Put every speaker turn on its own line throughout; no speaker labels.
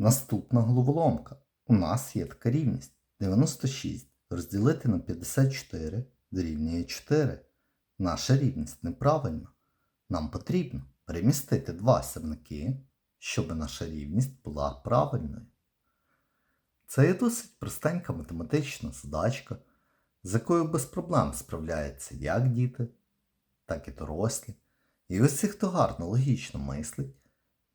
Наступна головоломка. У нас є така рівність 96 розділити на 54 дорівнює 4. Наша рівність неправильна. Нам потрібно перемістити два сірники, щоб наша рівність була правильною. Це є досить простенька математична задачка, з якою без проблем справляються як діти, так і дорослі. І усі, хто гарно логічно мислить,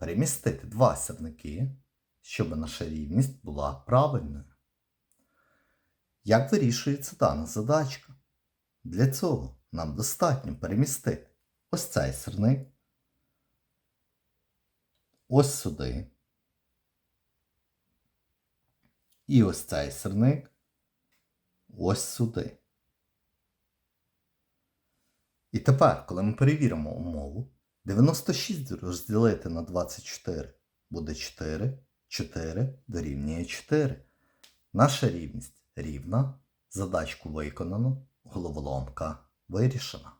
перемістити два сірники, щоб наша рівність була правильною. Як вирішується дана задачка? Для цього нам достатньо перемістити ось цей сірник, ось сюди. І ось цей сірник ось сюди. І тепер, коли ми перевіримо умову, 96 розділити на 24 буде 4, 4 дорівнює 4. Наша рівність рівна, задачку виконано, головоломка вирішена.